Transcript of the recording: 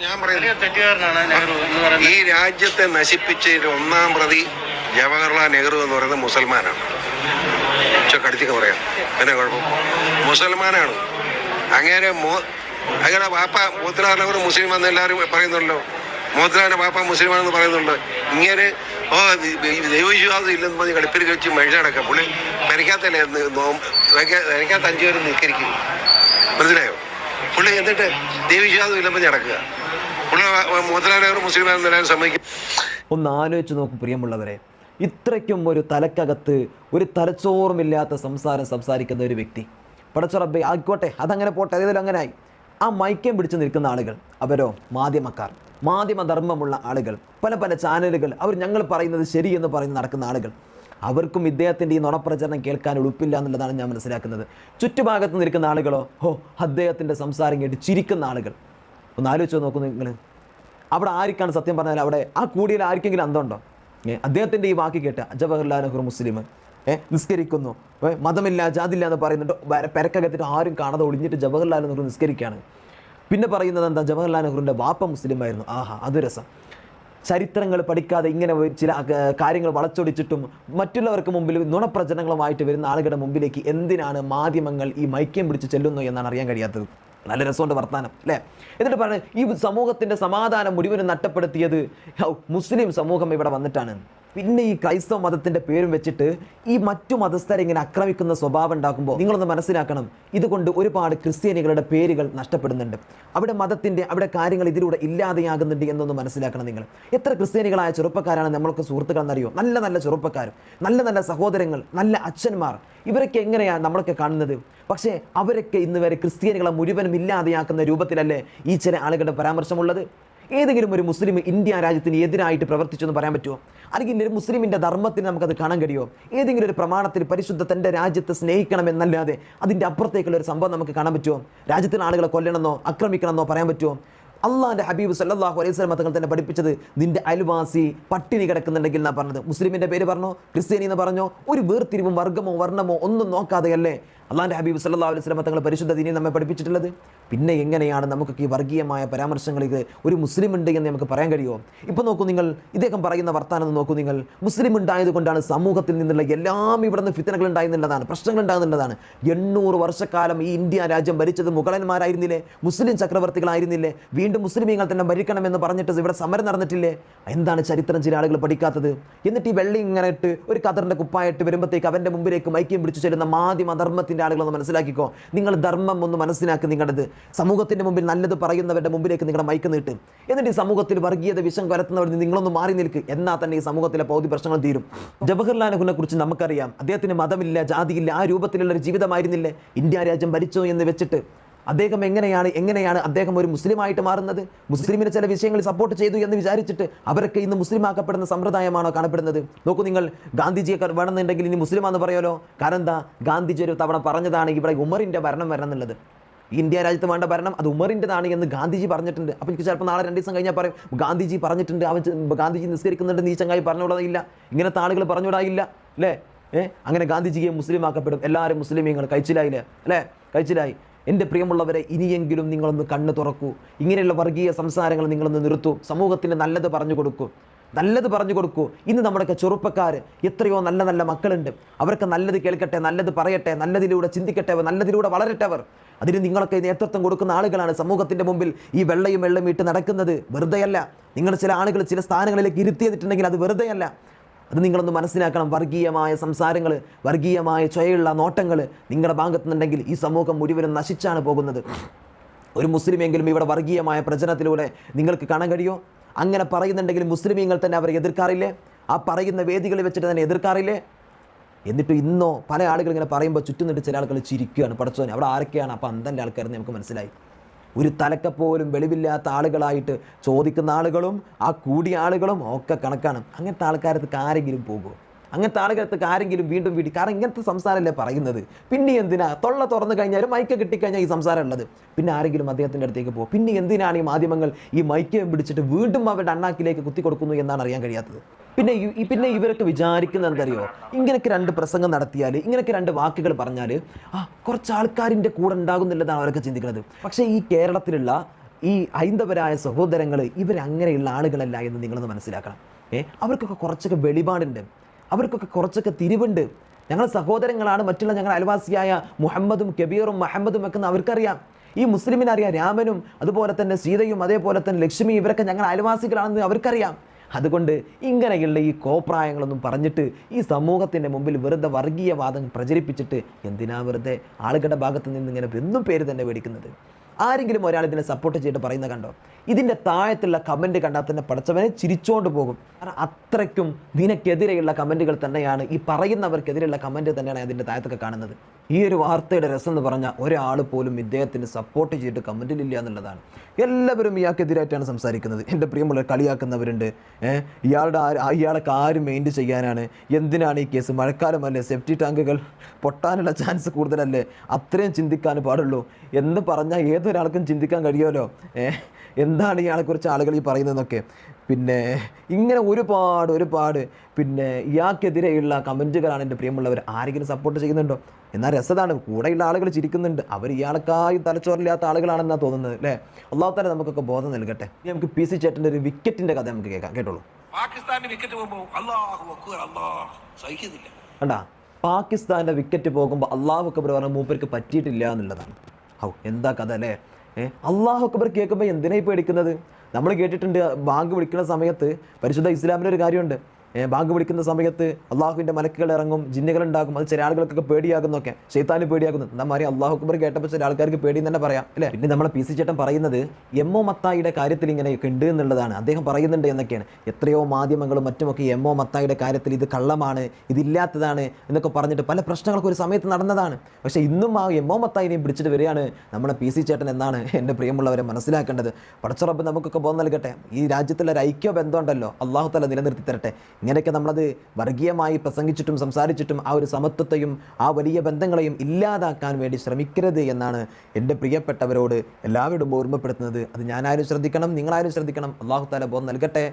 ഞാൻ പറയുന്നത്. ഈ രാജ്യത്തെ നശിപ്പിച്ചതിന്റെ ഒന്നാം പ്രതി ജവഹർലാൽ നെഹ്റു എന്ന് പറയുന്നത് മുസൽമാനാണ്. കടുത്തിക്ക് പറയാം. എന്നാ കുഴപ്പം? മുസൽമാനാണ്. അങ്ങനെ മോ അങ്ങനെ വാപ്പ മോത്തിലാറിനെ കൂടെ മുസ്ലിം എന്ന് എല്ലാവരും പറയുന്നുണ്ടല്ലോ. മോത്തിലാറിന്റെ വാപ്പ മുസ്ലിമാണെന്ന് പറയുന്നുണ്ട്. ഇങ്ങനെ ഓ ദൈവവിശ്വാസം ഇല്ലെന്ന് പറഞ്ഞ് കളിപ്പിൽ കഴിച്ച് മനുഷ്യനടക്കാം പുള്ളി പെരക്കാത്തല്ലേ പെരക്കാത്ത അഞ്ചു പേരും നിൽക്കരിക്കും മനസ്സിലായോ? പുള്ളി എന്നിട്ട് ദൈവവിശ്വാസം ഇല്ലെന്ന് പറഞ്ഞ് നടക്കുക. പുള്ളി മോത്തിലാൽ മുസ്ലിം സമ്മതിക്കും ഒന്ന് ആലോചിച്ച് നോക്കും പ്രിയമുള്ളവരെ. ഇത്രയ്ക്കും ഒരു തലക്കകത്ത് ഒരു തലച്ചോറുമില്ലാത്ത സംസാരം സംസാരിക്കുന്ന ഒരു വ്യക്തി. പടച്ചുറബെ ആയിക്കോട്ടെ അതങ്ങനെ പോട്ടെ അതേതായാലും ആയി ആ മൈക്കം പിടിച്ച് നിൽക്കുന്ന ആളുകൾ അവരോ മാധ്യമക്കാർ മാധ്യമധർമ്മമുള്ള ആളുകൾ പല പല ചാനലുകൾ അവർ ഞങ്ങൾ പറയുന്നത് ശരിയെന്ന് പറയുന്ന നടക്കുന്ന ആളുകൾ അവർക്കും ഇദ്ദേഹത്തിന്റെ ഈ നുണപ്രചരണം കേൾക്കാൻ ഉളുപ്പില്ല എന്നുള്ളതാണ് ഞാൻ മനസ്സിലാക്കുന്നത്. ചുറ്റുഭാഗത്ത് നിൽക്കുന്ന ആളുകളോ ഹോ അദ്ദേഹത്തിന്റെ സംസാരം കേട്ട് ചിരിക്കുന്ന ആളുകൾ. ഒന്ന് ആലോചിച്ച് നോക്കൂ നിങ്ങൾ. അവിടെ ആർക്കാണ് സത്യം പറഞ്ഞാൽ അവിടെ ആ കൂടിയിൽ ആർക്കെങ്കിലും അന്തമുണ്ടോ? അദ്ദേഹത്തിന്റെ ഈ വാക്ക് കേട്ട് ജവഹർലാൽ നെഹ്റു മുസ്ലിം നിസ്കരിക്കുന്നു. മതമില്ല ജാതില്ല എന്ന് പറയുന്നുണ്ട്. പെരക്കകത്തിട്ട് ആരും കാണാതെ ഒളിഞ്ഞിട്ട് ജവഹർലാൽ നെഹ്റു നിസ്കരിക്കുകയാണ്. പിന്നെ പറയുന്നത് എന്താ? ജവഹർലാൽ നെഹ്റുവിന്റെ വാപ്പ മുസ്ലിം ആയിരുന്നു ആഹാ അത് രസം. ചരിത്രങ്ങൾ പഠിക്കാതെ ഇങ്ങനെ ചില കാര്യങ്ങൾ വളച്ചൊടിച്ചിട്ടും മറ്റുള്ളവർക്ക് മുമ്പിൽ നുണപ്രചരണങ്ങളുമായിട്ട് വരുന്ന ആളുകളുടെ മുമ്പിലേക്ക് എന്തിനാണ് മാധ്യമങ്ങൾ ഈ മൈക്യം പിടിച്ച് ചെല്ലുന്നു എന്നാണ് അറിയാൻ കഴിയാത്തത്? നല്ല രസമുണ്ട് വർത്താനം അല്ലേ? എന്നിട്ട് പറഞ്ഞു ഈ സമൂഹത്തിന്റെ സമാധാനം മുഴുവനും നഷ്ടപ്പെടുത്തിയത് മുസ്ലിം സമൂഹം ഇവിടെ വന്നിട്ടാണ്. പിന്നെ ഈ ക്രൈസ്തവ മതത്തിന്റെ പേരും വെച്ചിട്ട് ഈ മറ്റു മതസ്ഥരെ ഇങ്ങനെ ആക്രമിക്കുന്ന സ്വഭാവം ഉണ്ടാക്കുമ്പോൾ നിങ്ങളൊന്ന് മനസ്സിലാക്കണം. ഇതുകൊണ്ട് ഒരുപാട് ക്രിസ്ത്യാനികളുടെ പേരുകൾ നഷ്ടപ്പെടുന്നുണ്ട്. അവിടെ മതത്തിന്റെ അവിടെ കാര്യങ്ങൾ ഇതിലൂടെ ഇല്ലാതെയാകുന്നുണ്ട് എന്നൊന്ന് മനസ്സിലാക്കണം നിങ്ങൾ. എത്ര ക്രിസ്ത്യാനികളായ ചെറുപ്പക്കാരാണ് നമ്മൾക്ക് സുഹൃത്തുക്കളെന്നറിയോ? നല്ല നല്ല ചെറുപ്പക്കാരും നല്ല നല്ല സഹോദരങ്ങൾ നല്ല അച്ഛന്മാർ. ഇവരൊക്കെ എങ്ങനെയാണ് നമ്മളൊക്കെ കാണുന്നത്? പക്ഷേ അവരൊക്കെ ഇന്ന് വരെ ക്രിസ്ത്യാനികളെ മുഴുവനും ഇല്ലാതെയാക്കുന്ന രൂപത്തിലല്ലേ ഈ ചില ആളുകളുടെ പരാമർശമുള്ളത്? ഏതെങ്കിലും ഒരു മുസ്ലിം ഇന്ത്യ രാജ്യത്തിന് എതിരായിട്ട് പ്രവർത്തിച്ചു എന്ന് പറയാൻ പറ്റുമോ? അല്ലെങ്കിൽ ഒരു മുസ്ലിമിന്റെ ധർമ്മത്തിന് നമുക്കത് കാണാൻ കഴിയുമോ? ഏതെങ്കിലും ഒരു പ്രമാണത്തിൽ പരിശുദ്ധ തന്റെ രാജ്യത്തെ സ്നേഹിക്കണമെന്നല്ലാതെ അതിന്റെ അപ്പുറത്തേക്കുള്ള ഒരു സംഭവം നമുക്ക് കാണാൻ പറ്റുമോ? രാജ്യത്തിന് ആളുകളെ കൊല്ലണമെന്നോ ആക്രമിക്കണമെന്നോ പറയാൻ പറ്റുമോ? അള്ളാന്റെ ഹബീബ് സല്ലാഹു അലൈഹി വസല്ലം തങ്ങൾ തന്നെ പഠിപ്പിച്ചത് നിന്റെ അയൽവാസി പട്ടിണി കിടക്കുന്നുണ്ടെങ്കിൽ എന്നാ പറഞ്ഞത്. മുസ്ലിമിന്റെ പേര് പറഞ്ഞോ? ക്രിസ്ത്യാനി എന്ന് പറഞ്ഞോ? ഒരു വേർതിരിവും വർഗമോ വർണമോ ഒന്നും നോക്കാതെയല്ലേ അള്ളാഹിന്റെ ഹബീബ് സല്ലല്ലാഹു അലൈഹി വസല്ലം തങ്ങൾ പരിശുദ്ധ ദീനിൽ നമ്മെ പഠിപ്പിച്ചിട്ടുള്ളത്? പിന്നെ എങ്ങനെയാണ് നമുക്ക് ഈ വർഗീയമായ പരാമർശങ്ങളിൽ ഒരു മുസ്ലിം ഉണ്ട് എന്ന് നമുക്ക് പറയാൻ കഴിയുമോ? ഇപ്പോൾ നോക്കൂ നിങ്ങൾ ഇദ്ദേഹം പറയുന്ന വർത്താനം നോക്കൂ നിങ്ങൾ. മുസ്ലിം ഉണ്ടായത് കൊണ്ടാണ് സമൂഹത്തിൽ നിന്നുള്ള എല്ലാം ഇവിടെ നിന്ന് ഫിത്തനകൾ ഉണ്ടായിരുന്നുള്ളതാണ് പ്രശ്നങ്ങൾ ഉണ്ടാകുന്നുള്ളതാണ് എണ്ണൂറ് വർഷക്കാലം ഈ ഇന്ത്യ രാജ്യം ഭരിച്ചത് മുഗളന്മാരായിരുന്നില്ലേ? മുസ്ലിം ചക്രവർത്തികളായിരുന്നില്ലേ? വീണ്ടും മുസ്ലിമീങ്ങൾ തന്നെ ഭരിക്കണമെന്ന് പറഞ്ഞിട്ട് ഇവിടെ സമരം നടന്നിട്ടില്ലേ? എന്താണ് ചരിത്രം ചില ആളുകൾ പഠിക്കാത്തത്? എന്നിട്ട് ഈ വെള്ളി ഇങ്ങനെ ഇട്ട് ഒരു കതറിന്റെ കുപ്പായിട്ട് വരുമ്പോഴത്തേക്ക് അവന്റെ മുമ്പിലേക്ക് മൈക്കും പിടിച്ചു ചെല്ലുന്ന മാധ്യമ ധർമ്മത്തിന്റെ ആളുകളൊന്ന് മനസ്സിലാക്കിക്കോ. നിങ്ങൾ ധർമ്മം ഒന്ന് മനസ്സിലാക്കി നിങ്ങളുടേത് സമൂഹത്തിന്റെ മുമ്പിൽ നല്ലത് പറയുന്നവരുടെ മുമ്പിലേക്ക് നിങ്ങളുടെ മൈക്ക് നീട്ട്. എന്നിട്ട് ഈ സമൂഹത്തിൽ വർഗീയത വിഷം കരത്തുന്നവർ നിങ്ങളൊന്ന് മാറി നിൽക്ക്. എന്നാൽ തന്നെ ഈ സമൂഹത്തിലെ പൗതി പ്രശ്നങ്ങൾ തീരും. ജവഹർലാൽ നെഹ്റുവിനെ കുറിച്ച് നമുക്കറിയാം. അദ്ദേഹത്തിന് മതമില്ല ജാതിയില്ല ആ രൂപത്തിലുള്ള ഒരു ജീവിതമായിരുന്നില്ലേ? ഇന്ത്യ രാജ്യം ഭരിച്ചു എന്ന് വെച്ചിട്ട്. അദ്ദേഹം എങ്ങനെയാണ് എങ്ങനെയാണ് അദ്ദേഹം ഒരു മുസ്ലിമായിട്ട് മാറുന്നത്? മുസ്ലിമിന് ചില വിഷയങ്ങൾ സപ്പോർട്ട് ചെയ്തു എന്ന് വിചാരിച്ചിട്ട് അവരൊക്കെ ഇന്ന് മുസ്ലിമാക്കപ്പെടുന്ന സമ്പ്രദായമാണോ കാണപ്പെടുന്നത്? നോക്കൂ നിങ്ങൾ ഗാന്ധിജിയെ വേണമെന്നുണ്ടെങ്കിൽ ഇനി മുസ്ലിമാന്ന് പറയുമല്ലോ? കാരണം എന്താ? ഗാന്ധിജി ഒരു തവണ പറഞ്ഞതാണ് ഇവിടെ ഉമറിന്റെ ഭരണം വരണം എന്നുള്ളത് ഇന്ത്യ രാജ്യത്ത് വേണ്ട ഭരണം അത് ഉമറിന്റെതാണ് എന്ന് ഗാന്ധിജി പറഞ്ഞിട്ടുണ്ട്. അപ്പോൾ എനിക്ക് ചിലപ്പോൾ നാളെ രണ്ട് ദിവസം കഴിഞ്ഞാൽ പറയും ഗാന്ധിജി പറഞ്ഞിട്ടുണ്ട് അവൻ ഗാന്ധിജി നിസ്കരിക്കുന്നുണ്ട് നീ ചങ്ങായി പറഞ്ഞുകൂടായില്ല ഇങ്ങനത്തെ ആളുകൾ പറഞ്ഞുകൂടായില്ല അല്ലേ? ഏഹ് അങ്ങനെ ഗാന്ധിജിയെ മുസ്ലിമാക്കപ്പെടും. എല്ലാവരും മുസ്ലിമീങ്ങൾ. കഴിച്ചിലായില്ലേ അല്ലേ? കഴിച്ചിലായി എന്റെ പ്രിയമുള്ളവരെ ഇനിയെങ്കിലും നിങ്ങളൊന്ന് കണ്ണു തുറക്കൂ. ഇങ്ങനെയുള്ള വർഗീയ സംസാരങ്ങൾ നിങ്ങളൊന്ന് നിർത്തൂ. സമൂഹത്തിന് നല്ലത് പറഞ്ഞു കൊടുക്കൂ. നല്ലത് പറഞ്ഞു കൊടുക്കൂ. ഇന്ന് നമ്മുടെയൊക്കെ ചെറുപ്പക്കാർ എത്രയോ നല്ല നല്ല മക്കളുണ്ട്. അവർക്ക് നല്ലത് കേൾക്കട്ടെ നല്ലത് പറയട്ടെ നല്ലതിലൂടെ ചിന്തിക്കട്ടെ നല്ലതിലൂടെ വളരട്ടെ അവർ അതിന് നിങ്ങളൊക്കെ നേതൃത്വം കൊടുക്കുന്ന ആളുകളാണ് സമൂഹത്തിന്റെ മുമ്പിൽ ഈ വെള്ളയും വെള്ളം ഇട്ട് നടക്കുന്നത്. വെറുതെയല്ല. നിങ്ങൾ ചില ആളുകൾ ചില സ്ഥാനങ്ങളിലേക്ക് ഇരുത്തിയതിട്ടുണ്ടെങ്കിൽ അത് വെറുതെയല്ല. അത് നിങ്ങളൊന്ന് മനസ്സിലാക്കണം. വർഗീയമായ സംസാരങ്ങൾ വർഗീയമായ ചൊയയുള്ള നോട്ടങ്ങൾ നിങ്ങളുടെ ഭാഗത്തുനിന്നുണ്ടെങ്കിൽ ഈ സമൂഹം മുഴുവനും നശിച്ചാണ് പോകുന്നത്. ഒരു മുസ്ലിമെങ്കിലും ഇവിടെ വർഗീയമായ പ്രചരണത്തിലൂടെ നിങ്ങൾക്ക് കാണാൻ കഴിയോ? അങ്ങനെ പറയുന്നുണ്ടെങ്കിൽ മുസ്ലിമീങ്ങൾ തന്നെ അവരെ എതിർക്കാറില്ലേ? ആ പറയുന്ന വേദികളിൽ വെച്ചിട്ട് തന്നെ എതിർക്കാറില്ലേ? എന്നിട്ട് ഇന്നോ പല ആളുകൾ ഇങ്ങനെ പറയുമ്പോൾ ചുറ്റും നിന്നിട്ട് ചില ആളുകൾ ചിരിക്കുകയാണ് പഠിച്ചു അവിടെ ആരൊക്കെയാണ് അപ്പോൾ അന്തന്റെ ആൾക്കാരെന്ന് നമുക്ക് മനസ്സിലായി. ഒരു തലക്കപ്പോലും വെളിവില്ലാത്ത ആളുകളായിട്ട് ചോദിക്കുന്ന ആളുകളും ആ കൂടിയ ആളുകളും ഒക്കെ കണക്കാണ്. അങ്ങനത്തെ ആൾക്കാരത്ത് ആരെങ്കിലും പോകുമോ അങ്ങനത്തെ ആളുകൾക്ക് ആരെങ്കിലും വീണ്ടും വീട്ടി കാരണം ഇങ്ങനത്തെ സംസാരമല്ലേ പറയുന്നത്? പിന്നെ എന്തിനാ? തൊള്ള തുറന്നു കഴിഞ്ഞാൽ മൈക്ക് കിട്ടിക്കഴിഞ്ഞാൽ ഈ സംസാരം ഉള്ളത്. പിന്നെ ആരെങ്കിലും അദ്ദേഹത്തിന്റെ അടുത്തേക്ക് പോകും പിന്നെ എന്തിനാണ് ഈ മാധ്യമങ്ങൾ ഈ മൈക്ക് പിടിച്ചിട്ട് വീണ്ടും അവരുടെ അണ്ണാക്കിലേക്ക് കുത്തി കൊടുക്കുന്നു എന്നാണ് അറിയാൻ കഴിയാത്തത്? പിന്നെ പിന്നെ ഇവരൊക്കെ വിചാരിക്കുന്നത് എന്തറിയോ ഇങ്ങനെയൊക്കെ രണ്ട് പ്രസംഗം നടത്തിയാൽ ഇങ്ങനെയൊക്കെ രണ്ട് വാക്കുകൾ പറഞ്ഞാൽ ആ കുറച്ച് ആൾക്കാരിന്റെ കൂടെ ഉണ്ടാകുന്നില്ലെന്നാണ് അവരൊക്കെ ചിന്തിക്കുന്നത്. പക്ഷേ ഈ കേരളത്തിലുള്ള ഈ ഹൈന്ദവരായ സഹോദരങ്ങൾ ഇവരങ്ങനെയുള്ള ആളുകളല്ല എന്ന് നിങ്ങളൊന്ന് മനസ്സിലാക്കണം. ഏ അവർക്കൊക്കെ കുറച്ചൊക്കെ വെളിപാടുണ്ട്. അവർക്കൊക്കെ കുറച്ചൊക്കെ തിരിവുണ്ട്. ഞങ്ങൾ സഹോദരങ്ങളാണ് മറ്റുള്ള ഞങ്ങൾ അയൽവാസിയായ മുഹമ്മദും കബീറും മുഹമ്മദും ഒക്കെ അവർക്കറിയാം. ഈ മുസ്ലിമിനറിയാം രാമനും അതുപോലെ തന്നെ സീതയും അതേപോലെ തന്നെ ലക്ഷ്മി ഇവരൊക്കെ ഞങ്ങൾ അയൽവാസികളാണെന്ന് അവർക്കറിയാം. അതുകൊണ്ട് ഇങ്ങനെയുള്ള ഈ കോപ്രായങ്ങളൊന്നും പറഞ്ഞിട്ട് ഈ സമൂഹത്തിന്റെ മുമ്പിൽ വെറുതെ വർഗീയവാദം പ്രചരിപ്പിച്ചിട്ട് എന്തിനാ വെറുതെ ആളുകളുടെ ഭാഗത്ത് നിന്ന് ഇങ്ങനെ എന്നും പേര് തന്നെ മേടിക്കുന്നത് ആരെങ്കിലും ഒരാൾ ഇതിനെ സപ്പോർട്ട് ചെയ്തിട്ട് പറയുന്ന കണ്ടോ? ഇതിന്റെ താഴത്തുള്ള കമന്റ് കണ്ടാൽ തന്നെ പഠിച്ചവനെ ചിരിച്ചുകൊണ്ട് പോകും. കാരണം അത്രയ്ക്കും നിനക്കെതിരെയുള്ള കമന്റുകൾ തന്നെയാണ് ഈ പറയുന്നവർക്കെതിരെയുള്ള കമന്റ് തന്നെയാണ് അതിന്റെ താഴത്തൊക്കെ കാണുന്നത്. ഈ ഒരു വാർത്തയുടെ രസം എന്ന് പറഞ്ഞാൽ ഒരാൾ പോലും ഇദ്ദേഹത്തിന് സപ്പോർട്ട് ചെയ്തിട്ട് കമന്റിലില്ല എന്നുള്ളതാണ്. എല്ലാവരും ഇയാൾക്കെതിരായിട്ടാണ് സംസാരിക്കുന്നത്. എന്റെ പ്രിയമുള്ള കളിയാക്കുന്നവരുണ്ട്. ഇയാളുടെ ഇയാളൊക്കെ ആര് മെയിന്റ് ചെയ്യാനാണ്. എന്തിനാണ് ഈ കേസ് മഴക്കാലമല്ലേ? സേഫ്റ്റി ടാങ്കുകൾ പൊട്ടാനുള്ള ചാൻസ് കൂടുതലല്ലേ? അത്രയും ചിന്തിക്കാൻ പാടുള്ളൂ എന്ന് പറഞ്ഞാൽ ഏതൊരാൾക്കും ചിന്തിക്കാൻ കഴിയുമല്ലോ? എന്താണ് ഇയാളെക്കുറിച്ച് ആളുകൾ ഈ പറയുന്നതെന്നൊക്കെ. പിന്നെ ഇങ്ങനെ ഒരുപാട് ഒരുപാട്. പിന്നെ ഇയാൾക്കെതിരെയുള്ള കമന്റുകളാണ് എന്റെ പ്രിയമുള്ളവർ. ആരെങ്കിലും സപ്പോർട്ട് ചെയ്യുന്നുണ്ടോ? എന്നാൽ രസതാണ്. കൂടെയുള്ള ആളുകൾ ചിരിക്കുന്നുണ്ട്. അവർ ഇയാൾക്കായി തലച്ചോറില്ലാത്ത ആളുകളാണെന്നാണ് തോന്നുന്നത് അല്ലേ? അള്ളാഹു തന്നെ നമുക്കൊക്കെ ബോധം നൽകട്ടെ. ഇനി നമുക്ക് പി സി ചേട്ടന്റെ ഒരു വിക്കറ്റിന്റെ കഥ നമുക്ക് കേൾക്കാം. കേട്ടോളൂ. വിക്കറ്റ് പോകുമ്പോൾ അള്ളാഹു അക്ബർ അള്ളാഹ് സഹിക്കുന്നില്ല. കണ്ടാ? പാകിസ്ഥാന്റെ വിക്കറ്റ് പോകുമ്പോൾ അള്ളാഹു അക്ബർ പറഞ്ഞ മൂപ്പർക്ക് പറ്റിയിട്ടില്ല എന്നുള്ളതാണ്. ഹൗ എന്താ കഥ അല്ലേ? ഏ അള്ളാഹു അക്ബർ കേൾക്കുമ്പോൾ എന്തിനായി പേടിക്കുന്നത്? നമ്മൾ കേട്ടിട്ടുണ്ട് ബാങ്ക് വിളിക്കുന്ന സമയത്ത് പരിശുദ്ധ ഇസ്ലാമിന്റെ ഒരു കാര്യമുണ്ട്. ബാങ്ക് വിളിക്കുന്ന സമയത്ത് അള്ളാഹുവിന്റെ മലക്കുകൾ ഇറങ്ങും ജിന്നുകളുണ്ടാകും അത് ചില ആളുകൾക്കൊക്കെ പേടിയാകുന്നൊക്കെ ഷെയ്ത്താന് പേടിയാകുന്നു. എന്താ മാറി അള്ളാഹു അക്ബർ കേട്ടപ്പോൾ ചില ആൾക്കാർക്ക് പേടി തന്നെ പറയാം അല്ലേ? പിന്നെ നമ്മളെ പി സി ചേട്ടൻ പറയുന്നത് എം ഒ മത്തായിയുടെ കാര്യത്തിൽ ഇങ്ങനെയൊക്കെ ഉണ്ട് എന്നുള്ളതാണ്. അദ്ദേഹം പറയുന്നുണ്ട് എന്നൊക്കെയാണ്. എത്രയോ മാധ്യമങ്ങളും മറ്റുമൊക്കെ എം ഒ മത്തായിയുടെ കാര്യത്തിൽ ഇത് കള്ളമാണ് ഇതില്ലാത്തതാണ് എന്നൊക്കെ പറഞ്ഞിട്ട് പല പ്രശ്നങ്ങളൊക്കെ ഒരു സമയത്ത് നടന്നതാണ്. പക്ഷേ ഇന്നും ആ എം ഒ മത്തായിനെയും പിടിച്ചിട്ട് വരികയാണ് നമ്മുടെ പി സി ചേട്ടൻ എന്നാണ് എന്റെ പ്രിയമുള്ളവരെ മനസ്സിലാക്കേണ്ടത്. പടച്ചുറപ്പ് നമുക്കൊക്കെ ബോധം നൽകട്ടെ. ഈ രാജ്യത്തുള്ള ഒരു ഐക്യ ബന്ധമുണ്ടല്ലോ അള്ളാഹു തല നിലനിർത്തി തരട്ടെ. ഇങ്ങനെയൊക്കെ നമ്മളത് വർഗീയമായി പ്രസംഗിച്ചിട്ടും സംസാരിച്ചിട്ടും ആ ഒരു സമത്വത്തെയും ആ വലിയ ബന്ധങ്ങളെയും ഇല്ലാതാക്കാൻ വേണ്ടി ശ്രമിക്കരുത് എന്നാണ് എന്റെ പ്രിയപ്പെട്ടവരോട് എല്ലാവരോടും ഓർമ്മപ്പെടുത്തുന്നത്. അത് ഞാനാരും ശ്രദ്ധിക്കണം നിങ്ങളാരും ശ്രദ്ധിക്കണം. അള്ളാഹു താല ബോധം നൽകട്ടെ.